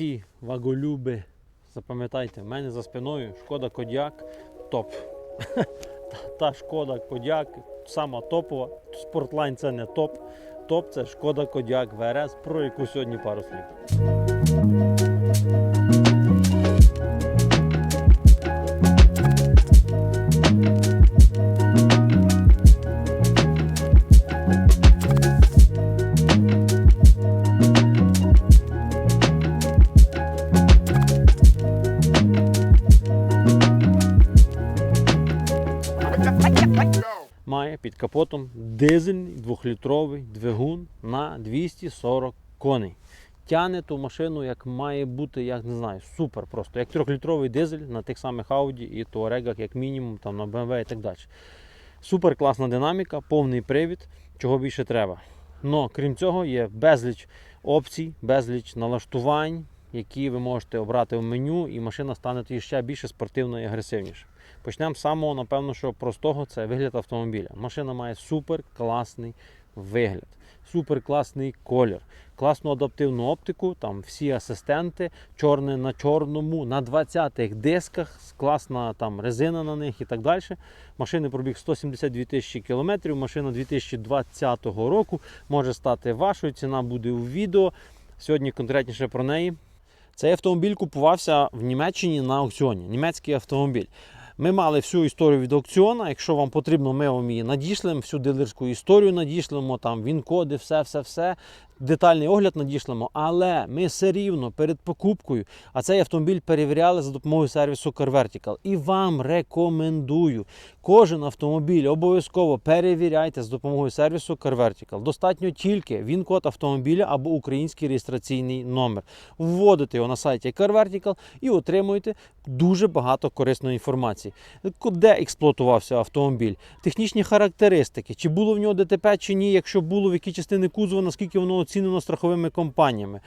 всі ваголюби, запам'ятайте, в мене за спиною шкода Кодіак топ. Та шкода Кодіак сама топова. Спортлайн це не топ. Топ це шкода Кодіак ВРС, про яку сьогодні пару слів. Капотом дизельний двохлітровий двигун на 240 коней. Тяне ту машину, як має бути, як не знаю, супер просто. Як трьохлітровий дизель на тих самих Audi і Touareg, як мінімум, там на BMW і так далі. Супер класна динаміка, повний привід, чого більше треба. Но крім цього, є безліч опцій, безліч налаштувань, які ви можете обрати в меню, і машина стане ще більше спортивною і агресивніше. Почнемо з самого, напевно, що простого це вигляд автомобіля. Машина має супер класний вигляд, супер класний колір, класну адаптивну оптику, там всі асистенти, чорне на чорному, на 20-х дисках, класна там резина на них і так далі. Машини пробіг 172 тисячі кілометрів, машина 2020 року може стати вашою. Ціна буде у відео. Сьогодні конкретніше про неї. Цей автомобіль купувався в Німеччині на аукціоні. Німецький автомобіль. Ми мали всю історію від аукціону. Якщо вам потрібно, ми вам її надішлемо, всю дилерську історію надішлемо, там він-коди, все, все, все. Детальний огляд надішлемо, але ми все рівно перед покупкою, а цей автомобіль перевіряли за допомогою сервісу CarVertical. І вам рекомендую. Кожен автомобіль обов'язково перевіряйте з допомогою сервісу CarVertical. Достатньо тільки він-код автомобіля або український реєстраційний номер. Вводите його на сайті CarVertical і отримуєте дуже багато корисної інформації. Де експлуатувався автомобіль, технічні характеристики, чи було в нього ДТП, чи ні, якщо було, в які частини кузова, наскільки воно оцінено страховими компаніями.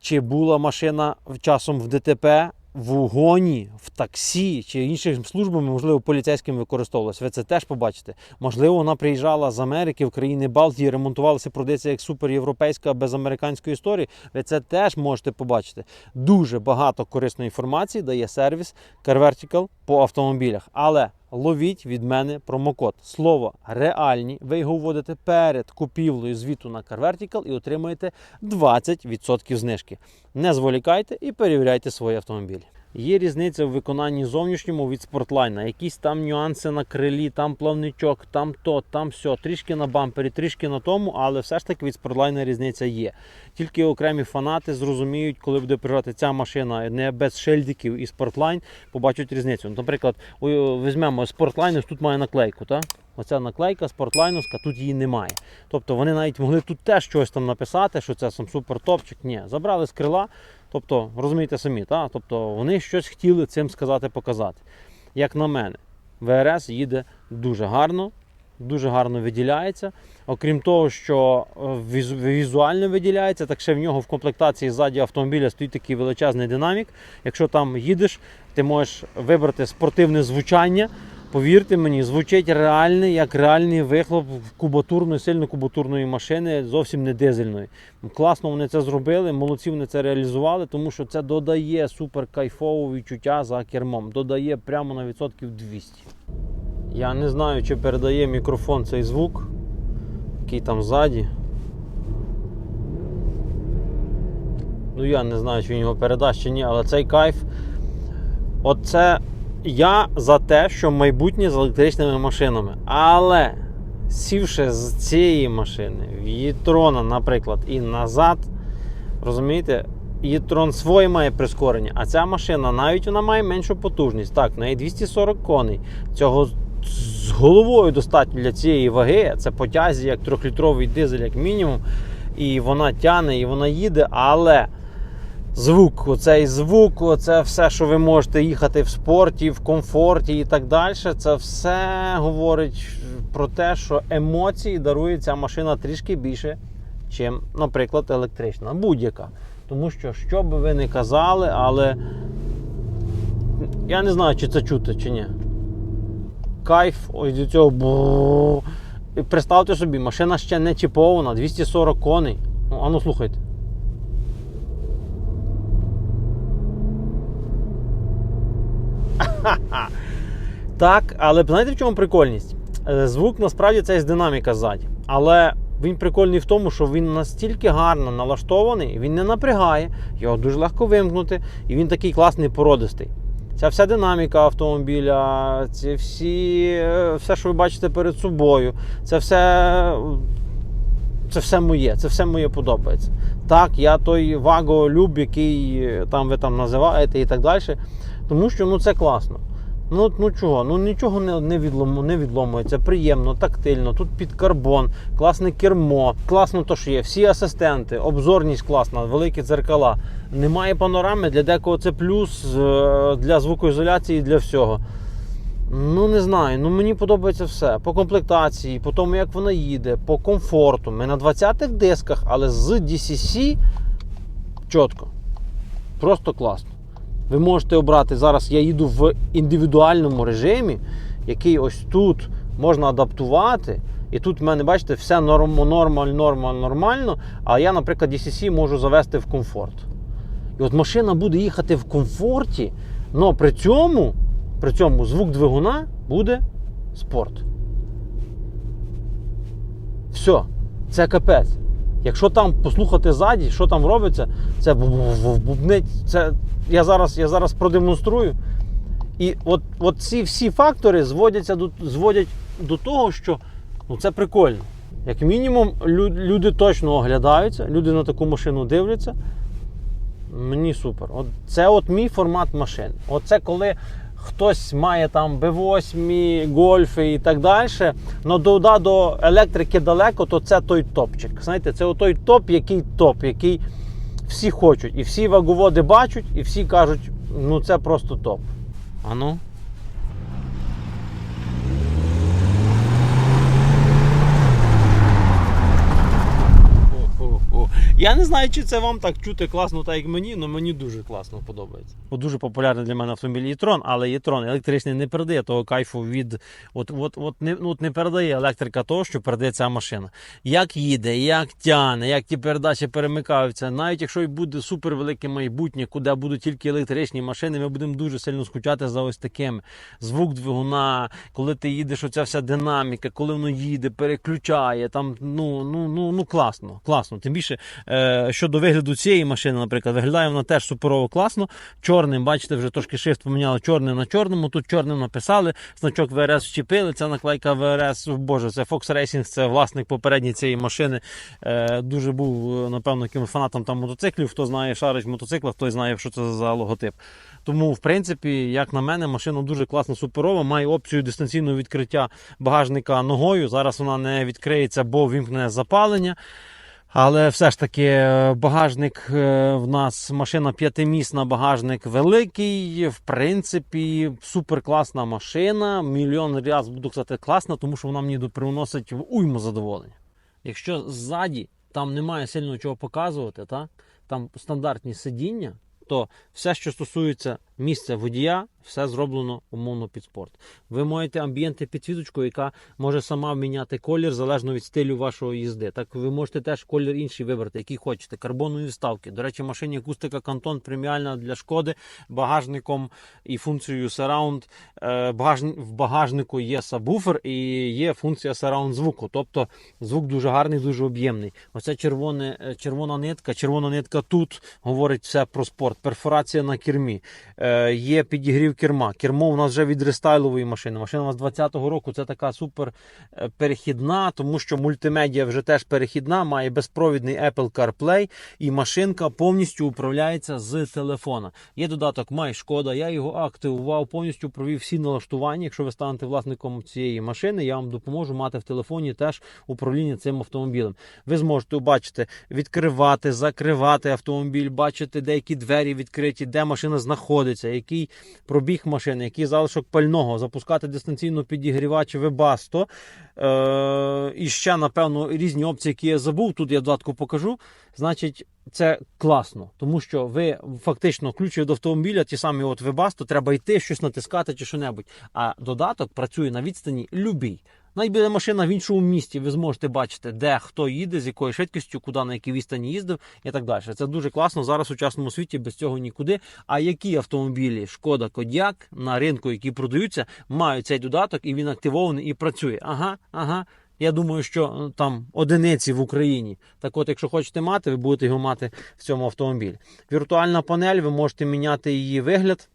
Чи була машина часом в ДТП, в угоні, в таксі чи іншими службами, можливо, поліцейським використовувалася. Ви це теж побачите. Можливо, вона приїжджала з Америки в країни Балтії, ремонтувалася, продається як суперєвропейська без американської історії. Ви це теж можете побачити. Дуже багато корисної інформації дає сервіс CarVertical по автомобілях. Але ловіть від мене промокод. Слово реальні. Ви його вводите перед купівлею звіту на CarVertical і отримуєте 20% знижки. Не зволікайте і перевіряйте свої автомобілі. Є різниця в виконанні зовнішньому від спортлайна. Якісь там нюанси на крилі, там плавничок, там то, там все. Трішки на бампері, трішки на тому, але все ж таки від спортлайна різниця є. Тільки окремі фанати зрозуміють, коли буде приїжджати ця машина не без шильдиків і спортлайн, побачать різницю. Наприклад, візьмемо спортлайн, тут має наклейку. так? Оця наклейка спортлайновська, тут її немає. Тобто вони навіть могли тут теж щось там написати, що це сам супер топчик. Ні, забрали з крила. Тобто, розумієте самі, та? тобто вони щось хотіли цим сказати, показати. Як на мене, ВРС їде дуже гарно, дуже гарно виділяється. Окрім того, що е, візуально виділяється, так ще в нього в комплектації ззаді автомобіля стоїть такий величезний динамік. Якщо там їдеш, ти можеш вибрати спортивне звучання. Повірте мені, звучить реальний, як реальний вихлоп кубатурної, сильно кубатурної машини, зовсім не дизельної. Класно вони це зробили, молодці вони це реалізували, тому що це додає супер кайфового відчуття за кермом, додає прямо на відсотків 200. Я не знаю, чи передає мікрофон цей звук, який там ззаді. Ну я не знаю, чи він його передасть чи ні, але цей кайф. Оце я за те, що майбутнє з електричними машинами. Але сівши з цієї машини в Єтрона, наприклад, і назад, розумієте, Єтрон своє має прискорення, а ця машина навіть вона має меншу потужність. Так, в неї 240 коней. Цього з головою достатньо для цієї ваги. Це по тязі як трьохлітровий дизель, як мінімум. І вона тяне, і вона їде, але звук, оцей звук, оце все, що ви можете їхати в спорті, в комфорті і так далі. Це все говорить про те, що емоції дарує ця машина трішки більше, чим, наприклад, електрична. Будь-яка. Тому що, що би ви не казали, але я не знаю, чи це чути, чи ні. Кайф, ось до цього. бу- І Представте собі, машина ще не чіпована, 240 коней. Ну, а ну слухайте. Так, але знаєте в чому прикольність? Е, Звук насправді це з динаміка ззаді. Але він прикольний в тому, що він настільки гарно налаштований, він не напрягає, його дуже легко вимкнути, і він такий класний породистий. Ця вся динаміка автомобіля, це всі, е, все, що ви бачите перед собою, це все, це все моє, це все моє подобається. Так, я той Vago люб, який е, там ви там називаєте і так далі. Тому що ну, це класно. Ну, ну чого? Ну нічого не, не, відлому, не відломується, приємно, тактильно. Тут під карбон, класне кермо, класно то, що є. Всі асистенти, обзорність класна, великі дзеркала. Немає панорами, для декого це плюс е, для звукоізоляції, для всього. Ну не знаю, ну мені подобається все. По комплектації, по тому, як вона їде, по комфорту. Ми на 20-х дисках, але з DCC чітко. Просто класно. Ви можете обрати зараз. Я їду в індивідуальному режимі, який ось тут можна адаптувати. І тут в мене, бачите, все норм, нормаль, нормаль, нормально. А я, наприклад, DCC можу завести в комфорт. І от машина буде їхати в комфорті, але при цьому, при цьому звук двигуна буде спорт. Все, це капець. Якщо там послухати ззаді, що там робиться, це бубнить. Це я зараз, я зараз продемонструю. І от, от ці всі фактори зводяться до, зводять до того, що ну, це прикольно. Як мінімум, лю- люди точно оглядаються, люди на таку машину дивляться. Мені супер. От це от мій формат машин. Оце коли хтось має там B8, гольфи і так далі. Но до, до електрики далеко, то це той топчик. Знаєте, це той топ, який топ, який всі хочуть. І всі ваговоди бачать, і всі кажуть, ну це просто топ. А ну. Я не знаю, чи це вам так чути класно, так як мені, але мені дуже класно подобається. От дуже популярний для мене автомобіль e-tron, але e-tron електричний не передає того кайфу від. От, от, от, не, ну, от не передає електрика того, що передає ця машина. Як їде, як тяне, як ті передачі перемикаються. Навіть якщо і буде супер велике майбутнє, куди будуть тільки електричні машини, ми будемо дуже сильно скучати за ось такими. Звук двигуна, коли ти їдеш, оця вся динаміка, коли воно їде, переключає. Там, ну, ну, ну, ну класно, класно. Тим більше щодо вигляду цієї машини, наприклад, виглядає вона теж суперово класно. Чорним, бачите, вже трошки шрифт поміняли чорним на чорному. Тут чорним написали, значок ВРС вчепили. Ця наклейка ВРС. Боже, це Fox Racing, це власник попередньої цієї машини. Е, дуже був, е, напевно, якимось фанатом там мотоциклів. Хто знає, шарить в мотоциклах, той знає, що це за логотип. Тому, в принципі, як на мене, машина дуже класно суперова. Має опцію дистанційного відкриття багажника ногою. Зараз вона не відкриється, бо вімкне запалення. Але все ж таки е, багажник е, в нас машина п'ятимісна, багажник великий. В принципі, суперкласна машина. Мільйон раз буду казати класна, тому що вона мені приносить уйму задоволення. Якщо ззаді там немає сильно чого показувати, та? там стандартні сидіння, то все, що стосується місця водія, все зроблено умовно під спорт. Ви маєте амбієнти підсвіточку, яка може сама міняти колір залежно від стилю вашої їзди. Так ви можете теж колір інший вибрати, який хочете. Карбонові вставки. До речі, машині акустика Кантон преміальна для шкоди багажником і функцією Surround. Е, В багажнику є сабвуфер і є функція Surround звуку. Тобто звук дуже гарний, дуже об'ємний. Оця червоне, е, червона нитка, червона нитка тут говорить все про спорт. Перфорація на кермі. Е, Є підігрів керма. Кермо у нас вже від рестайлової машини. Машина у нас 20-го року. Це така супер е, перехідна, тому що мультимедіа вже теж перехідна, має безпровідний Apple CarPlay, і машинка повністю управляється з телефона. Є додаток Шкода. Я його активував, повністю провів всі налаштування. Якщо ви станете власником цієї машини, я вам допоможу мати в телефоні теж управління цим автомобілем. Ви зможете бачити, відкривати, закривати автомобіль, бачити деякі двері відкриті, де машина знаходиться, який пробіг машини, який залишок пального, запускати дистанційно підігрівач Webasto. Е, і ще, напевно, різні опції, які я забув. Тут я додатку покажу. Значить, це класно, тому що ви фактично ключ від автомобіля, ті самі от Webasto, треба йти, щось натискати чи що-небудь. А додаток працює на відстані любій. Навіть буде машина в іншому місті, ви зможете бачити, де хто їде, з якою швидкістю, куди на якій відстані їздив і так далі. Це дуже класно. Зараз у сучасному світі без цього нікуди. А які автомобілі Шкода Кодіак на ринку, які продаються, мають цей додаток і він активований і працює. Ага, ага. Я думаю, що е, там одиниці в Україні. Так от, якщо хочете мати, ви будете його мати в цьому автомобілі. Віртуальна панель, ви можете міняти її вигляд.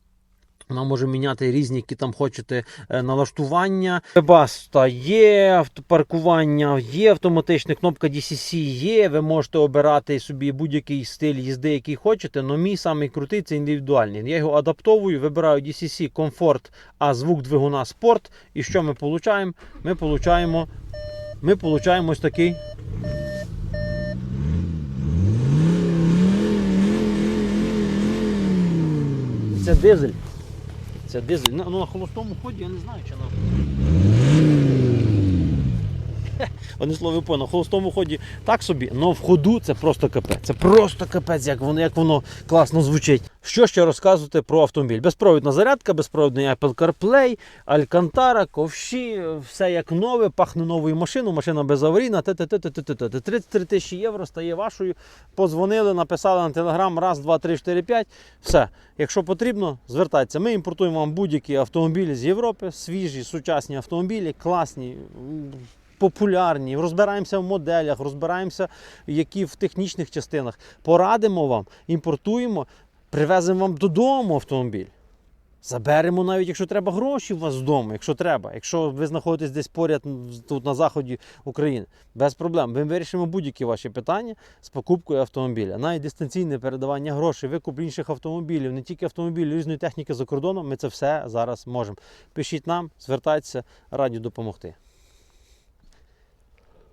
Вона може міняти різні, які там хочете е, налаштування. Баста є, автопаркування є, автоматична кнопка DCC є. Ви можете обирати собі будь-який стиль їзди, який хочете. але мій самий крутий це індивідуальний. Я його адаптовую, вибираю DCC комфорт, а звук двигуна спорт. І що ми получаємо? Ми получаємо, ми получаємо ось такий. Це дизель. Це дизель. Ну, на холостому ході я не знаю, чи на. Вони слово по на холостому ході так собі, але в ходу це просто капець. Це просто капець, як воно, як воно класно звучить. Що ще розказувати про автомобіль? Безпровідна зарядка, безпровідний Apple CarPlay, Алькантара, ковші, все як нове, пахне новою машиною, машина безаварійна, т-т-т-т-т-т. 33 тисячі євро стає вашою. Позвонили, написали на телеграм, раз, два, три, чотири, п'ять. Все. Якщо потрібно, звертайтеся. Ми імпортуємо вам будь-які автомобілі з Європи, свіжі, сучасні автомобілі, класні. Популярні, розбираємося в моделях, розбираємося, які в технічних частинах. Порадимо вам, імпортуємо, привеземо вам додому автомобіль. Заберемо навіть, якщо треба гроші у вас вдома, якщо треба. Якщо ви знаходитесь десь поряд тут на заході України, без проблем. Ми вирішимо будь-які ваші питання з покупкою автомобіля. Навіть дистанційне передавання грошей, викуп інших автомобілів, не тільки автомобілів, різної техніки за кордоном. Ми це все зараз можемо. Пишіть нам, звертайтеся, раді допомогти.